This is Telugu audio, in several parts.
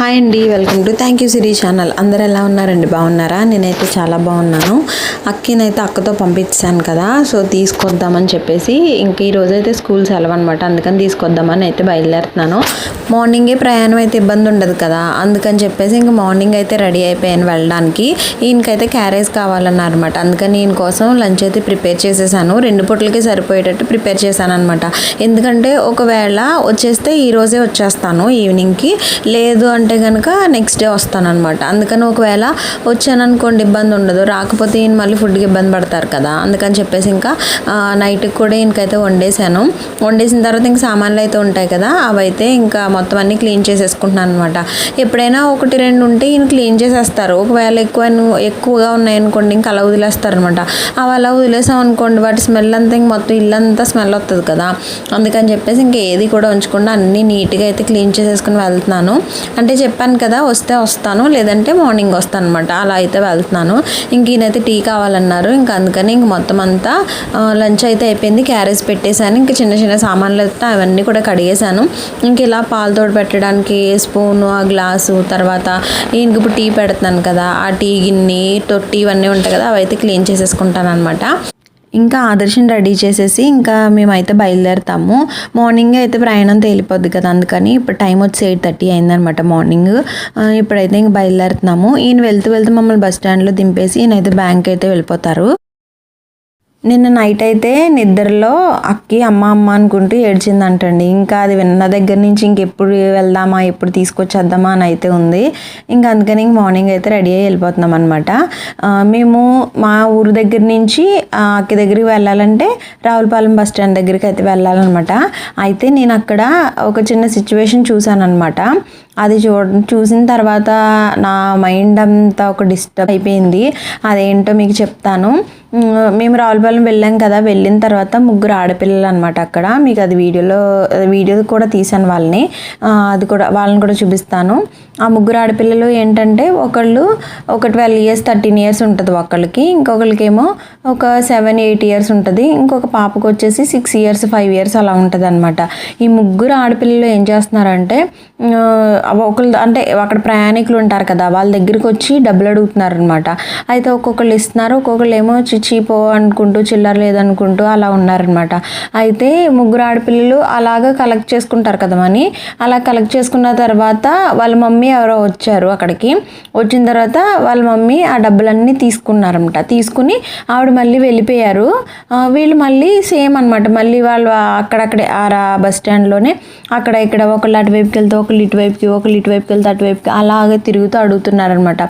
హాయ్ అండి welcome to thank you Siri channel అందరు ఎలా ఉన్నారండి? బాగున్నారా? నేనైతే చాలా బాగున్నాను. అక్కినైతే అక్కతో పంపించాను కదా సో తీసుకొద్దామని చెప్పేసి ఇంక ఈరోజైతే అయితే స్కూల్ సెలవు అనమాట అందుకని తీసుకొద్దామని అయితే బయలుదేరుతున్నాను. మార్నింగే ప్రయాణం అయితే ఇబ్బంది ఉండదు కదా అందుకని చెప్పేసి ఇంక మార్నింగ్ అయితే రెడీ అయిపోయాను వెళ్ళడానికి. ఈయనకైతే క్యారేజ్ కావాలన్నారనమాట అందుకని ఈయన కోసం లంచ్ అయితే ప్రిపేర్ చేసేసాను. రెండు పూటలకి సరిపోయేటట్టు ప్రిపేర్ చేశాను అనమాట ఎందుకంటే ఒకవేళ వచ్చేస్తే ఈరోజే వచ్చేస్తాను ఈవినింగ్కి లేదు అంటే కనుక నెక్స్ట్ డే వస్తానమాట అందుకని ఒకవేళ వచ్చాను అనుకోండి ఇబ్బంది ఉండదు. రాకపోతే ఈయన మళ్ళీ ఫుడ్కి ఇబ్బంది పడతారు కదా. అందుకని చెప్పేసి ఇంకా నైట్కి కూడా ఈయనకైతే వండేసాను వండేసిన తర్వాత ఇంకా సామాన్లు అయితే ఉంటాయి కదా. అవైతే ఇంకా మొత్తం అన్ని క్లీన్ చేసేసుకుంటున్నాను అనమాట ఎప్పుడైనా ఒకటి రెండు ఉంటే ఈయన క్లీన్ చేసేస్తారు. ఒకవేళ ఎక్కువ ఎక్కువగా ఉన్నాయనుకోండి ఇంకా అలా వదిలేస్తారు అనమాట అవి అలా వదిలేసాం అనుకోండి వాటి స్మెల్ అంతా ఇంక మొత్తం ఇల్లంతా స్మెల్ వస్తుంది కదా. అందుకని చెప్పేసి ఇంకా ఏది కూడా ఉంచకుండా అన్నీ నీట్గా అయితే క్లీన్ చేసేసుకుని వెళ్తున్నాను. అంటే చెప్పాను కదా వస్తే వస్తాను లేదంటే మార్నింగ్ వస్తాను అనమాట అలా అయితే వెళ్తున్నాను. ఇంక ఈయనైతే టీ కావాలన్నారు. ఇంకా అందుకని ఇంక మొత్తం అంతా లంచ్ అయితే అయిపోయింది. క్యారేజ్ పెట్టేశాను. ఇంకా చిన్న చిన్న సామాన్లు అయితే అవన్నీ కూడా కడిగేశాను. ఇంక ఇలా పాలు తోడు పెట్టడానికి స్పూను ఆ గ్లాసు తర్వాత ఇంక ఇప్పుడు టీ పెడుతున్నాను కదా ఆ టీ గిన్నె తొట్టి ఇవన్నీ ఉంటాయి కదా అవైతే క్లీన్ చేసేసుకుంటాను అనమాట ఇంకా ఆదర్శం రెడీ చేసేసి ఇంకా మేమైతే బయలుదేరుతాము. మార్నింగ్ అయితే ప్రయాణం తేలిపోద్ది కదా అందుకని ఇప్పుడు టైం వచ్చి ఎయిట్ థర్టీ అయిందనమాట మార్నింగ్. ఇప్పుడైతే ఇంక బయలుదేరుతున్నాము. ఈయన వెళ్తూ వెళ్తూ మమ్మల్ని బస్ స్టాండ్లో దింపేసి ఈయనైతే బ్యాంక్ అయితే వెళ్ళిపోతారు. నిన్న నైట్ అయితే నిద్రలో అక్కి అమ్మ అమ్మ అనుకుంటూ ఏడ్చిందంటండి. ఇంకా అది విన్న దగ్గర నుంచి ఇంకెప్పుడు వెళ్దామా ఎప్పుడు తీసుకొచ్చేద్దామా అని అయితే ఉంది. ఇంకా అందుకని ఇంక మార్నింగ్ అయితే రెడీ అయ్యి వెళ్ళిపోతున్నాం అనమాట మేము మా ఊరు దగ్గర నుంచి అక్కి దగ్గరికి వెళ్ళాలంటే రావులపాలెం బస్ స్టాండ్ దగ్గరికి అయితే వెళ్ళాలన్నమాట. అయితే నేను అక్కడ ఒక చిన్న సిచ్యువేషన్ చూశాను అనమాట అది చూ చూసిన తర్వాత నా మైండ్ అంతా ఒక డిస్టర్బ్ అయిపోయింది. అదేంటో మీకు చెప్తాను. మేము రావులపాలెం వెళ్ళాం కదా. వెళ్ళిన తర్వాత ముగ్గురు ఆడపిల్లలు అనమాట అక్కడ. మీకు అది వీడియోలో వీడియో కూడా తీసాను వాళ్ళని. అది కూడా వాళ్ళని కూడా చూపిస్తాను. ఆ ముగ్గురు ఆడపిల్లలు ఏంటంటే ఒకళ్ళు ఒక ట్వెల్వ్ ఇయర్స్ థర్టీన్ ఇయర్స్ ఉంటుంది ఒకళ్ళకి. ఇంకొకరికేమో ఒక సెవెన్ ఎయిట్ ఇయర్స్ ఉంటుంది. ఇంకొక పాపకు వచ్చేసి సిక్స్ ఇయర్స్ ఫైవ్ ఇయర్స్ అలా ఉంటుంది అనమాట ఈ ముగ్గురు ఆడపిల్లలు ఏం చేస్తున్నారంటే ఒకళ్ళు అంటే అక్కడ ప్రయాణికులు ఉంటారు కదా వాళ్ళ దగ్గరికి వచ్చి డబ్బులు అడుగుతున్నారు అనమాట అయితే ఒక్కొక్కళ్ళు ఇస్తున్నారు ఒక్కొక్కళ్ళు ఏమో చిచ్చిపో అనుకుంటూ చిల్లర లేదనుకుంటూ అలా ఉన్నారనమాట అయితే ముగ్గురు ఆడపిల్లలు అలాగా కలెక్ట్ చేసుకుంటారు కదా మనీ. అలా కలెక్ట్ చేసుకున్న తర్వాత వాళ్ళ మమ్మీ ఎవరో వచ్చారు అక్కడికి. వచ్చిన తర్వాత వాళ్ళ మమ్మీ ఆ డబ్బులన్నీ తీసుకున్నారనమాట తీసుకుని ఆవిడ మళ్ళీ వెళ్ళిపోయారు. వీళ్ళు మళ్ళీ సేమ్ అనమాట మళ్ళీ వాళ్ళు అక్కడక్కడే ఆ బస్ స్టాండ్లోనే అక్కడ ఇక్కడ ఒకళ్ళు అటువైపుకి వెళ్తే ఒకళ్ళు ఇటువైపుకి ఒకళ్ళు ఇటువైపుకి వెళ్తే అటువైపుకి అలాగే తిరుగుతూ అడుగుతున్నారనమాట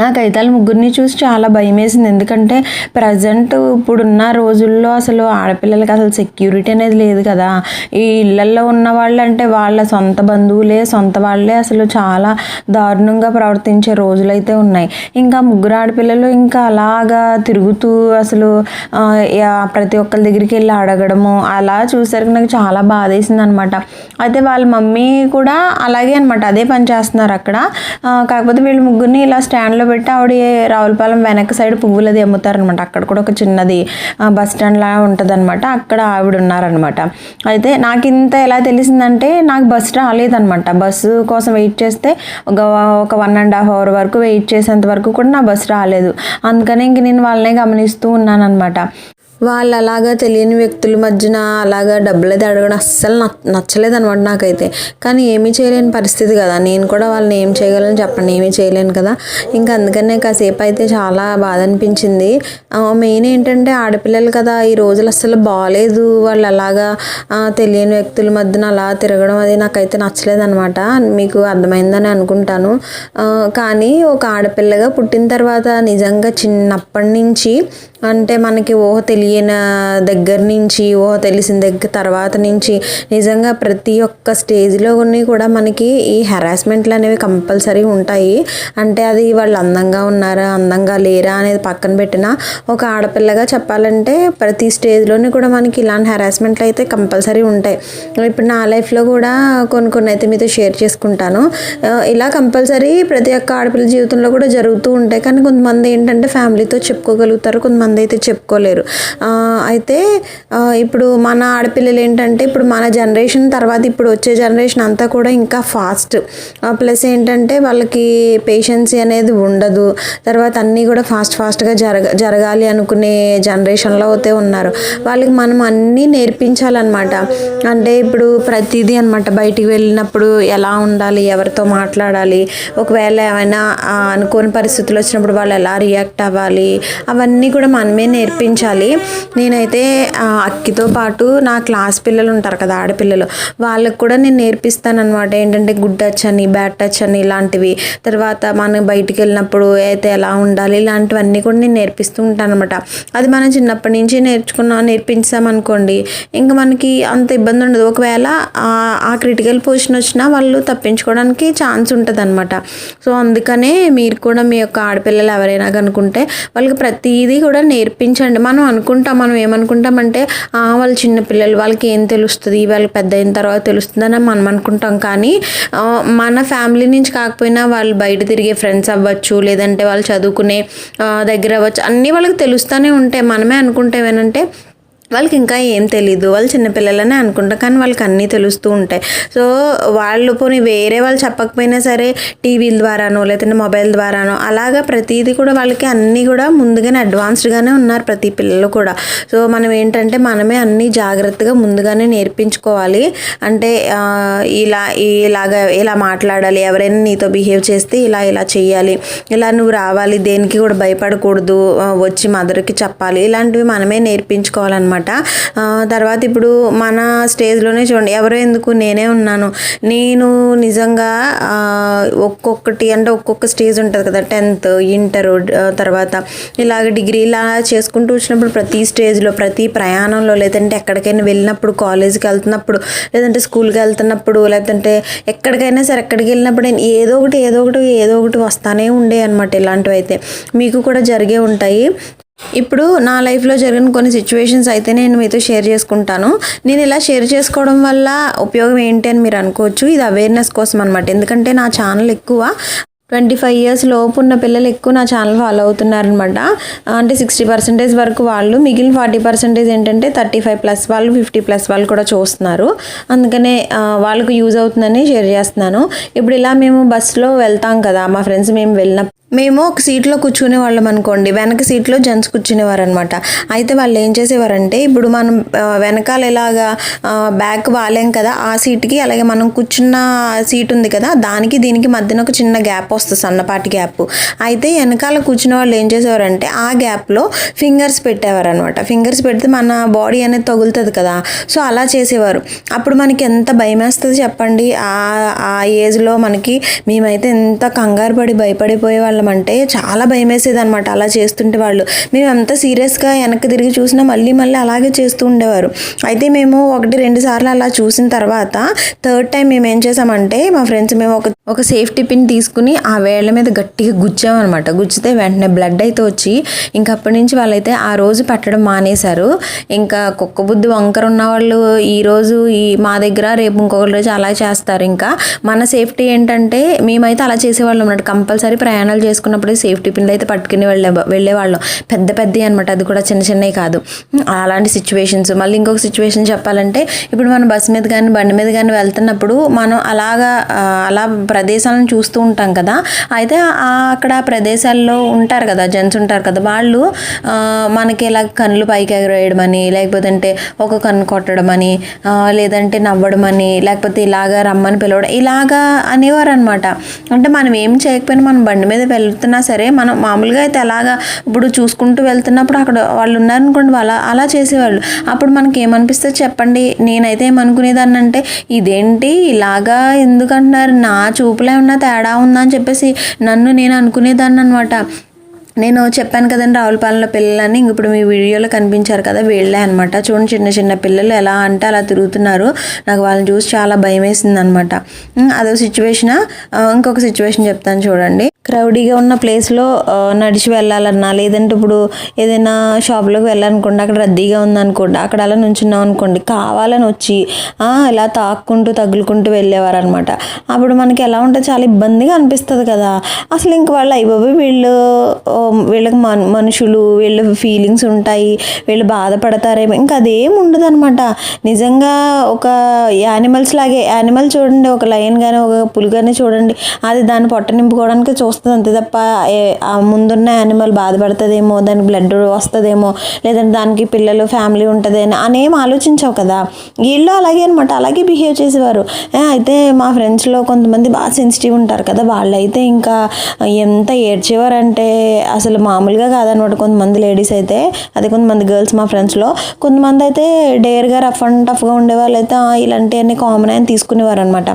నాకైతే వాళ్ళ ముగ్గురిని చూసి చాలా భయం వేసింది ఎందుకంటే ప్రజెంట్ ఇప్పుడున్న రోజుల్లో అసలు ఆడపిల్లలకి అసలు సెక్యూరిటీ అనేది లేదు కదా. ఈ ఇళ్ళల్లో ఉన్న వాళ్ళు అంటే వాళ్ళ సొంత బంధువులే సొంత వాళ్ళే అసలు చాలా దారుణంగా ప్రవర్తించే రోజులైతే ఉన్నాయి. ఇంకా ముగ్గురు ఆడపిల్లలు ఇంకా అలాగా తిరుగుతూ అసలు ప్రతి ఒక్కరి దగ్గరికి వెళ్ళి అడగడము అలా చూసరికి నాకు చాలా బాధ వేసింది అనమాట అయితే వాళ్ళ మమ్మీ కూడా అలాగే అనమాట అదే పని చేస్తున్నారు అక్కడ. కాకపోతే వీళ్ళు ముగ్గురిని ఇలా స్టాండ్లో పెట్టి ఆవిడ రావులపాలెం వెనక సైడ్ పువ్వులది అమ్ముతారనమాట. అక్కడ కూడా ఒక చిన్నది బస్ స్టాండ్ లాగా ఉంటుంది అనమాట అక్కడ ఆవిడ ఉన్నారనమాట. అయితే నాకు ఇంత ఎలా తెలిసిందంటే నాకు బస్ రాలేదనమాట. బస్సు కోసం వెయిట్ చేస్తే ఒక ఒక వన్ అండ్ హాఫ్ అవర్ వరకు వెయిట్ చేసేంత వరకు కూడా నా బస్ రాలేదు. అందుకని ఇంక నేను వాళ్ళనే గమనిస్తూ ఉన్నాను అనమాట వాళ్ళు అలాగా తెలియని వ్యక్తుల మధ్యన అలాగా డబ్బులు అయితే అడగడం అస్సలు నచ్చలేదు అనమాట నాకైతే. కానీ ఏమీ చేయలేని పరిస్థితి కదా. నేను కూడా వాళ్ళని ఏం చేయగలను చెప్పండి ఏమీ చేయలేను కదా. ఇంకా అందుకనే కాసేపు అయితే చాలా బాధ అనిపించింది. మెయిన్ ఏంటంటే ఆడపిల్లలు కదా ఈ రోజులు అస్సలు బాగాలేదు వాళ్ళు అలాగా తెలియని వ్యక్తుల మధ్యన అలా తిరగడం అది నాకైతే నచ్చలేదు అనమాట మీకు అర్థమైందని అనుకుంటాను. కానీ ఒక ఆడపిల్లగా పుట్టిన తర్వాత నిజంగా చిన్నప్పటి నుంచి అంటే మనకి ఊహ తెలియని దగ్గర నుంచి ఊహ తెలిసిన దగ్గర తర్వాత నుంచి నిజంగా ప్రతి ఒక్క స్టేజ్లో కూడా మనకి ఈ హెరాస్మెంట్లు అనేవి కంపల్సరీ ఉంటాయి. అంటే అది వాళ్ళు అందంగా ఉన్నారా అందంగా లేరా అనేది పక్కన పెట్టిన ఒక ఆడపిల్లగా చెప్పాలంటే ప్రతి స్టేజ్లోని కూడా మనకి ఇలాంటి హెరాస్మెంట్లు అయితే కంపల్సరీ ఉంటాయి. ఇప్పుడు నా లైఫ్లో కూడా కొన్ని కొన్ని అయితే మీతో షేర్ చేసుకుంటాను. ఇలా కంపల్సరీ ప్రతి ఒక్క ఆడపిల్ల జీవితంలో కూడా జరుగుతూ ఉంటాయి. కానీ కొంతమంది ఏంటంటే ఫ్యామిలీతో చెప్పుకోగలుగుతారు కొంతమంది అయితే చెప్పుకోలేరు. అయితే ఇప్పుడు మన ఆడపిల్లలు ఏంటంటే ఇప్పుడు మన జనరేషన్ తర్వాత ఇప్పుడు వచ్చే జనరేషన్ అంతా కూడా ఇంకా ఫాస్ట్. ప్లస్ ఏంటంటే వాళ్ళకి పేషెన్సీ అనేది ఉండదు. తర్వాత అన్నీ కూడా ఫాస్ట్ ఫాస్ట్గా జరగ జరగాలి అనుకునే జనరేషన్లో అయితే ఉన్నారు. వాళ్ళకి మనం అన్నీ నేర్పించాలన్నమాట. అంటే ఇప్పుడు ప్రతిదీ అనమాట బయటికి వెళ్ళినప్పుడు ఎలా ఉండాలి ఎవరితో మాట్లాడాలి ఒకవేళ ఏమైనా అనుకోని పరిస్థితులు వచ్చినప్పుడు వాళ్ళు ఎలా రియాక్ట్ అవ్వాలి అవన్నీ కూడా మనమే నేర్పించాలి. నేనైతే అక్కితో పాటు నా క్లాస్ పిల్లలు ఉంటారు కదా ఆడపిల్లలు వాళ్ళకు కూడా నేను నేర్పిస్తాను అనమాట ఏంటంటే గుడ్ టచ్ అని బ్యాడ్ టచ్ అని ఇలాంటివి. తర్వాత మనం బయటికి వెళ్ళినప్పుడు అయితే ఎలా ఉండాలి ఇలాంటివన్నీ కూడా నేను నేర్పిస్తూ ఉంటాను అనమాట అది మనం చిన్నప్పటి నుంచి నేర్చుకున్నా నేర్పించామనుకోండి ఇంకా మనకి అంత ఇబ్బంది ఉండదు. ఒకవేళ ఆ- ఆ క్రిటికల్ పొజిషన్ వచ్చినా వాళ్ళు తప్పించుకోవడానికి ఛాన్స్ ఉంటుంది అనమాట సో అందుకనే మీరు కూడా మీ యొక్క ఆడపిల్లలు ఎవరైనా కనుకుంటే వాళ్ళకి ప్రతిదీ కూడా నేర్పించండి. మనం అనుకుంటాం అనుకుంటాం మనం ఏమనుకుంటామంటే వాళ్ళు చిన్న పిల్లలు వాళ్ళకి ఏం తెలుస్తుంది? వాళ్ళకి పెద్ద అయిన తర్వాత తెలుస్తుందని మనం అనుకుంటాం. కానీ మన ఫ్యామిలీ నుంచి కాకపోయినా వాళ్ళు బయట తిరిగే ఫ్రెండ్స్ అవ్వచ్చు లేదంటే వాళ్ళు చదువుకునే దగ్గర అవ్వచ్చు అన్నీ వాళ్ళకి తెలుస్తూనే ఉంటాయి. మనమే అనుకుంటే ఏమంటే వాళ్ళకి ఇంకా ఏం తెలీదు. వాళ్ళు చిన్నపిల్లలనే అనుకుంటారు కానీ వాళ్ళకి అన్నీ తెలుస్తూ ఉంటాయి. సో వాళ్ళు పోనీ వేరే వాళ్ళు చెప్పకపోయినా సరే టీవీల ద్వారానో లేదంటే మొబైల్ ద్వారానో అలాగా ప్రతిదీ కూడా వాళ్ళకి అన్నీ కూడా ముందుగానే అడ్వాన్స్డ్గానే ఉన్నారు ప్రతి పిల్లలు కూడా. సో మనం ఏంటంటే మనమే అన్నీ జాగ్రత్తగా ముందుగానే నేర్పించుకోవాలి. అంటే ఇలా ఇలాగా ఇలా మాట్లాడాలి ఎవరైనా నీతో బిహేవ్ చేస్తే ఇలా ఇలా చేయాలి ఇలా నువ్వు రావాలి దేనికి కూడా భయపడకూడదు వచ్చి మదర్కి చెప్పాలి. ఇలాంటివి మనమే నేర్పించుకోవాలన్నమాట. అనమాట తర్వాత ఇప్పుడు మన స్టేజ్లోనే చూడండి ఎవరో ఎందుకు నేనే ఉన్నాను. నేను నిజంగా ఒక్కొక్కటి అంటే ఒక్కొక్క స్టేజ్ ఉంటుంది కదా టెన్త్ ఇంటర్ తర్వాత ఇలాగ డిగ్రీ ఇలా చేసుకుంటూ వచ్చినప్పుడు ప్రతి స్టేజ్లో ప్రతి ప్రయాణంలో లేదంటే ఎక్కడికైనా వెళ్ళినప్పుడు కాలేజీకి వెళ్తున్నప్పుడు లేదంటే స్కూల్కి వెళ్తున్నప్పుడు లేదంటే ఎక్కడికైనా సరే ఎక్కడికి వెళ్ళినప్పుడు ఏదో ఒకటి ఏదో ఒకటి ఏదో ఒకటి వస్తానే ఉండే అనమాట ఇలాంటివి అయితే మీకు కూడా జరిగే ఉంటాయి. ఇప్పుడు నా లైఫ్లో జరిగిన కొన్ని సిచ్యువేషన్స్ అయితే నేను మీతో షేర్ చేసుకుంటాను. నేను ఇలా షేర్ చేసుకోవడం వల్ల ఉపయోగం ఏంటి అని మీరు అనుకోవచ్చు. ఇది అవేర్నెస్ కోసం అనమాట ఎందుకంటే నా ఛానల్ ఎక్కువ. ట్వంటీ ఫైవ్ ఇయర్స్ లోపు ఉన్న పిల్లలు ఎక్కువ నా ఛానల్ ఫాలో అవుతున్నారనమాట అంటే సిక్స్టీ పర్సెంటేజ్ వరకు వాళ్ళు మిగిలిన ఫార్టీ పర్సెంటేజ్ ఏంటంటే థర్టీ ఫైవ్ ప్లస్ వాళ్ళు ఫిఫ్టీ ప్లస్ వాళ్ళు కూడా చూస్తున్నారు. అందుకనే వాళ్ళకు యూజ్ అవుతుందని షేర్ చేస్తున్నాను. ఇప్పుడు ఇలా మేము బస్సులో వెళ్తాం కదా మా ఫ్రెండ్స్ మేము వెళ్ళిన మేము ఒక సీట్లో కూర్చునే వాళ్ళం అనుకోండి. వెనక సీట్లో జెంట్స్ కూర్చునేవారు అనమాట అయితే వాళ్ళు ఏం చేసేవారంటే ఇప్పుడు మనం వెనకాల ఇలాగా బ్యాక్ వాలేం కదా ఆ సీట్కి అలాగే మనం కూర్చున్న సీట్ ఉంది కదా దానికి దీనికి మధ్యన ఒక చిన్న గ్యాప్ వస్తుంది సన్నపాటి గ్యాప్. అయితే వెనకాల కూర్చున్న వాళ్ళు ఏం చేసేవారంటే ఆ గ్యాప్లో ఫింగర్స్ పెట్టేవారు అనమాట ఫింగర్స్ పెడితే మన బాడీ అనేది తగులుతుంది కదా. సో అలా చేసేవారు. అప్పుడు మనకి ఎంత భయం వేస్తుంది చెప్పండి. ఆ ఆ ఏజ్లో మనకి మేమైతే ఎంత కంగారు పడి భయపడిపోయే వాళ్ళం అంటే చాలా భయం వేసేది అనమాట అలా చేస్తుంటే వాళ్ళు. మేము అంత సీరియస్గా వెనక్కి తిరిగి చూసినా మళ్ళీ మళ్ళీ అలాగే చేస్తూ ఉండేవారు. అయితే మేము ఒకటి రెండు సార్లు అలా చూసిన తర్వాత థర్డ్ టైం మేము ఏం చేసామంటే మా ఫ్రెండ్స్ మేము ఒక ఒక సేఫ్టీ పిన్ తీసుకుని ఆ వేళ్ళ మీద గట్టిగా గుచ్చామన్నమాట. గుచ్చితే వెంటనే బ్లడ్ అయితే వచ్చి ఇంకా అప్పటి నుంచి వాళ్ళైతే ఆ రోజు పెట్టడం మానేశారు. ఇంకా కుక్క బుద్ధి వంకర ఉన్న వాళ్ళు ఈ రోజు ఈ మా దగ్గర రేపు ఇంకొక రోజు అలా చేస్తారు. ఇంకా మన సేఫ్టీ ఏంటంటే మేమైతే అలా చేసేవాళ్ళం అన్నమాట. కంపల్సరీ ప్రయాణాలు చేసుకున్నప్పుడు సేఫ్టీ పిన్లు అయితే పట్టుకుని వెళ్ళే వెళ్ళేవాళ్ళం. పెద్ద పెద్దవి అనమాట అది కూడా చిన్న చిన్నవి కాదు. అలాంటి సిచ్యువేషన్స్ మళ్ళీ ఇంకొక సిచ్యువేషన్ చెప్పాలంటే ఇప్పుడు మనం బస్సు మీద కానీ బండి మీద కానీ వెళ్తున్నప్పుడు మనం అలాగా అలా ప్రదేశాలను చూస్తూ ఉంటాం కదా. అయితే అక్కడ ప్రదేశాల్లో ఉంటారు కదా జెంట్స్ ఉంటారు కదా వాళ్ళు మనకి ఇలా కళ్ళు పైకి ఎగరేయడం అని లేకపోతే అంటే ఒక కన్ను కొట్టడం అని లేదంటే నవ్వడం అని లేకపోతే ఇలాగా రమ్మని పిలవడం ఇలాగా అనేవారు అనమాట అంటే మనం ఏం చేయకపోయినా మనం బండి మీద వెళ్తున్నా సరే మనం మామూలుగా అయితే అలాగా ఇప్పుడు చూసుకుంటూ వెళ్తున్నప్పుడు అక్కడ వాళ్ళు ఉన్నారనుకోండి అలా అలా చేసేవాళ్ళు. అప్పుడు మనకి ఏమనిపిస్తే చెప్పండి నేనైతే ఏమనుకునేదాన్ని అంటే ఇదేంటి ఇలాగా ఎందుకంటున్నారు? నా చూపులే ఉన్న తేడా ఉందా? అని చెప్పేసి నన్ను నేను అనుకునేదాన్ని అనమాట నేను చెప్పాను కదండి రావులపాలెంలో పిల్లలని ఇంక ఇప్పుడు మీ వీడియోలో కనిపించారు కదా వీళ్ళే అనమాట చూడండి చిన్న చిన్న పిల్లలు ఎలా అంటే అలా తిరుగుతున్నారు. నాకు వాళ్ళని చూసి చాలా భయం వేసింది అనమాట అదొక సిచ్యువేషన్ ఇంకొక సిచ్యువేషన్ చెప్తాను చూడండి. క్రౌడీగా ఉన్న ప్లేస్లో నడిచి వెళ్ళాలన్నా లేదంటే ఇప్పుడు ఏదైనా షాప్లోకి వెళ్ళాలనుకోండి అక్కడ రద్దీగా ఉందనుకోండి అక్కడ అలా నుంచున్నాం అనుకోండి కావాలని వచ్చి ఇలా తాక్కుంటూ తగులుకుంటూ వెళ్ళేవారు అనమాట అప్పుడు మనకి ఎలా ఉంటే చాలా ఇబ్బందిగా అనిపిస్తుంది కదా. అసలు ఇంక వాళ్ళు అయిపోయి వీళ్ళు వీళ్ళకి మన మనుషులు వీళ్ళ ఫీలింగ్స్ ఉంటాయి వీళ్ళు బాధపడతారేమో ఇంకా అదేం ఉండదు అనమాట నిజంగా ఒక యానిమల్స్ లాగే యానిమల్ చూడండి ఒక లయన్ కానీ ఒక పులి కానీ చూడండి అది దాన్ని పొట్ట నింపుకోవడానికి చూస్తుంది అంతే తప్ప ఏ- ఆ ముందున్న యానిమల్ బాధపడుతుందేమో దానికి బ్లడ్ వస్తుందేమో లేదంటే దానికి పిల్లలు ఫ్యామిలీ ఉంటుందేమో అనేం ఆలోచించావు కదా. వీళ్ళు అలాగే అనమాట అలాగే బిహేవ్ చేసేవారు. అయితే మా ఫ్రెండ్స్లో కొంతమంది బాగా సెన్సిటివ్ ఉంటారు కదా వాళ్ళైతే ఇంకా ఎంత ఏడ్చేవారంటే అసలు మామూలుగా కాదనమాట కొంతమంది లేడీస్ అయితే. అదే కొంతమంది గర్ల్స్ మా ఫ్రెండ్స్లో కొంతమంది అయితే డేర్గా రఫ్ అండ్ టఫ్గా ఉండేవాళ్ళు అయితే ఇలాంటివన్నీ కామన్ అని తీసుకునేవారు అనమాట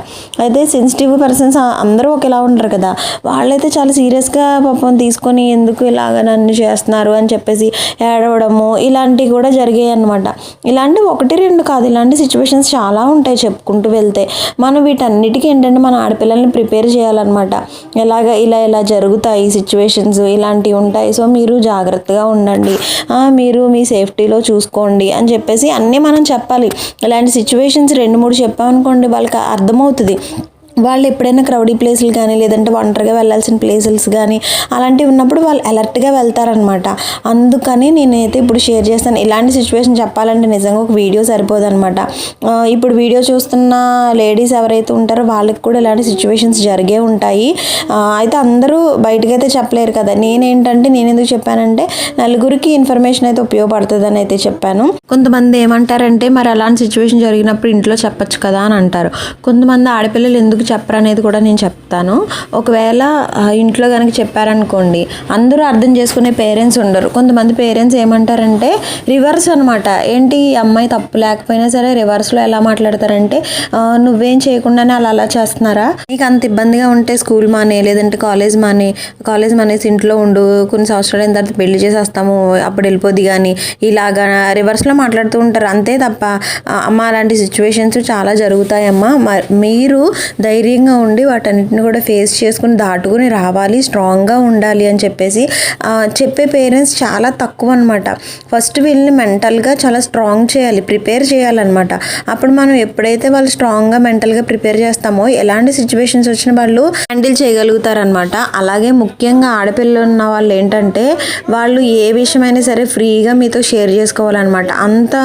అయితే సెన్సిటివ్ పర్సన్స్ అందరూ ఒకేలా ఉంటారు కదా. వాళ్ళైతే చాలా సీరియస్గా పాపం తీసుకొని ఎందుకు ఇలాగ నన్ను చేస్తున్నారు అని చెప్పేసి ఏడవడము ఇలాంటివి కూడా జరిగాయి అనమాట ఇలాంటివి ఒకటి రెండు కాదు ఇలాంటి సిచ్యువేషన్స్ చాలా ఉంటాయి చెప్పుకుంటూ వెళ్తే. మనం వీటన్నిటికీ ఏంటంటే మన ఆడపిల్లల్ని ప్రిపేర్ చేయాలన్నమాట. ఎలాగ ఇలా ఇలా జరుగుతాయి సిచ్యువేషన్స్ ఇలాంటివి ఉంటాయి. సో మీరు జాగ్రత్తగా ఉండండి. మీరు మీ సేఫ్టీలో చూసుకోండి అని చెప్పేసి అన్నీ మనం చెప్పాలి. ఇలాంటి సిచ్యువేషన్స్ రెండు మూడు చెప్పామనుకోండి వాళ్ళకి అర్థమవుతుంది. వాళ్ళు ఎప్పుడైనా క్రౌడీ ప్లేసులు కానీ లేదంటే ఒంటరిగా వెళ్ళాల్సిన ప్లేసెస్ కానీ అలాంటివి ఉన్నప్పుడు వాళ్ళు అలర్ట్గా వెళ్తారనమాట అందుకని నేనైతే ఇప్పుడు షేర్ చేస్తాను. ఇలాంటి సిచ్యువేషన్ చెప్పాలంటే నిజంగా ఒక వీడియో సరిపోదన్నమాట. ఇప్పుడు వీడియో చూస్తున్న లేడీస్ ఎవరైతే ఉంటారో వాళ్ళకి కూడా ఇలాంటి సిచ్యువేషన్స్ జరిగే ఉంటాయి. అయితే అందరూ బయటకు అయితే చెప్పలేరు కదా. నేనేంటంటే నేను ఎందుకు చెప్పానంటే నలుగురికి ఇన్ఫర్మేషన్ అయితే ఉపయోగపడుతుందని అయితే చెప్పాను. కొంతమంది ఏమంటారంటే మరి అలాంటి సిచ్యువేషన్ జరిగినప్పుడు ఇంట్లో చెప్పచ్చు కదా అని అంటారు. కొంతమంది ఆడపిల్లలు ఎందుకు చెప్పరనేది కూడా నేను చెప్తాను. ఒకవేళ ఇంట్లో కనుక చెప్పారనుకోండి అందరూ అర్థం చేసుకునే పేరెంట్స్ ఉండరు. కొంతమంది పేరెంట్స్ ఏమంటారంటే రివర్స్ అనమాట ఏంటి ఈ అమ్మాయి తప్పు లేకపోయినా సరే రివర్స్లో ఎలా మాట్లాడతారంటే నువ్వేం చేయకుండానే అలా అలా చేస్తున్నారా? నీకు అంత ఇబ్బందిగా ఉంటే స్కూల్ మానే లేదంటే కాలేజ్ మానే కాలేజ్ మానేసి ఇంట్లో ఉండు కొన్ని సంవత్సరాలు అయిన తర్వాత పెళ్ళి చేసేస్తాము అప్పుడు వెళ్ళిపోద్ది కానీ ఇలాగా రివర్స్లో మాట్లాడుతూ ఉంటారు. అంతే తప్ప అమ్మ అలాంటి సిచ్యువేషన్స్ చాలా జరుగుతాయమ్మా. మ- మీరు ధైర్యంగా ఉండి వాటన్నిటిని కూడా ఫేస్ చేసుకుని దాటుకుని రావాలి స్ట్రాంగ్గా ఉండాలి అని చెప్పేసి చెప్పే పేరెంట్స్ చాలా తక్కువ అనమాట ఫస్ట్ వీళ్ళని మెంటల్గా చాలా స్ట్రాంగ్ చేయాలి ప్రిపేర్ చేయాలన్నమాట. అప్పుడు మనం ఎప్పుడైతే వాళ్ళు స్ట్రాంగ్గా మెంటల్గా ప్రిపేర్ చేస్తామో ఎలాంటి సిచ్యువేషన్స్ వచ్చిన వాళ్ళు హ్యాండిల్ చేయగలుగుతారనమాట అలాగే ముఖ్యంగా ఆడపిల్లలు ఉన్న వాళ్ళు ఏంటంటే వాళ్ళు ఏ విషయమైనా సరే ఫ్రీగా మీతో షేర్ చేసుకోవాలన్నమాట. అంత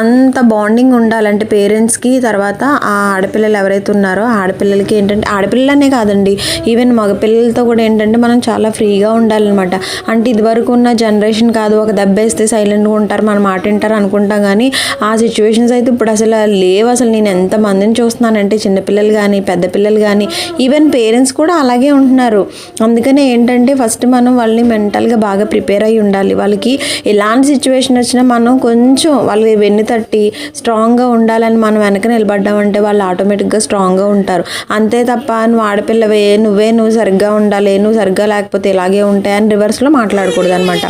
అంత బాండింగ్ ఉండాలంటే పేరెంట్స్కి తర్వాత ఆ ఆడపిల్లలు ఎవరైతే ఉన్నారో ఆడపిల్ల ఆడపిల్లలకి ఏంటంటే ఆడపిల్లలనే కాదండి ఈవెన్ మగపిల్లలతో కూడా ఏంటంటే మనం చాలా ఫ్రీగా ఉండాలన్నమాట. అంటే ఇదివరకు ఉన్న జనరేషన్ కాదు ఒక దెబ్బేస్తే సైలెంట్గా ఉంటారు మన మాట వింటారు అనుకుంటాం కానీ ఆ సిచ్యువేషన్స్ అయితే ఇప్పుడు అసలు లేవు. అసలు నేను ఎంతమందిని చూస్తున్నానంటే చిన్నపిల్లలు కానీ పెద్ద పిల్లలు కానీ ఈవెన్ పేరెంట్స్ కూడా అలాగే ఉంటున్నారు. అందుకనే ఏంటంటే ఫస్ట్ మనం వాళ్ళని మెంటల్గా బాగా ప్రిపేర్ అయి ఉండాలి. వాళ్ళకి ఎలాంటి సిచ్యువేషన్ వచ్చినా మనం కొంచెం వాళ్ళకి వెన్ను తట్టి స్ట్రాంగ్గా ఉండాలని మనం వెనక నిలబడ్డామంటే వాళ్ళు ఆటోమేటిక్గా స్ట్రాంగ్గా ఉంటారు. అంతే తప్ప నువ్వు ఆడపిల్లవే నువ్వే నువ్వు సరిగ్గా ఉండాలి నువ్వు సరిగ్గా లేకపోతే ఇలాగే ఉంటాయి అని రివర్స్లో మాట్లాడకూడదు అనమాట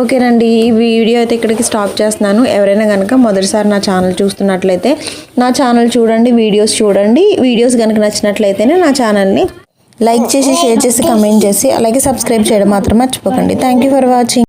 ఓకేనండి ఈ వీడియో అయితే ఇక్కడికి స్టాప్ చేస్తున్నాను. ఎవరైనా కనుక మొదటిసారి నా ఛానల్ చూస్తున్నట్లయితే నా ఛానల్ చూడండి వీడియోస్ చూడండి. వీడియోస్ కనుక నచ్చినట్లయితేనే నా ఛానల్ని లైక్ చేసి షేర్ చేసి కమెంట్ చేసి అలాగే సబ్స్క్రైబ్ చేయడం మాత్రం మర్చిపోకండి. Thank you for watching.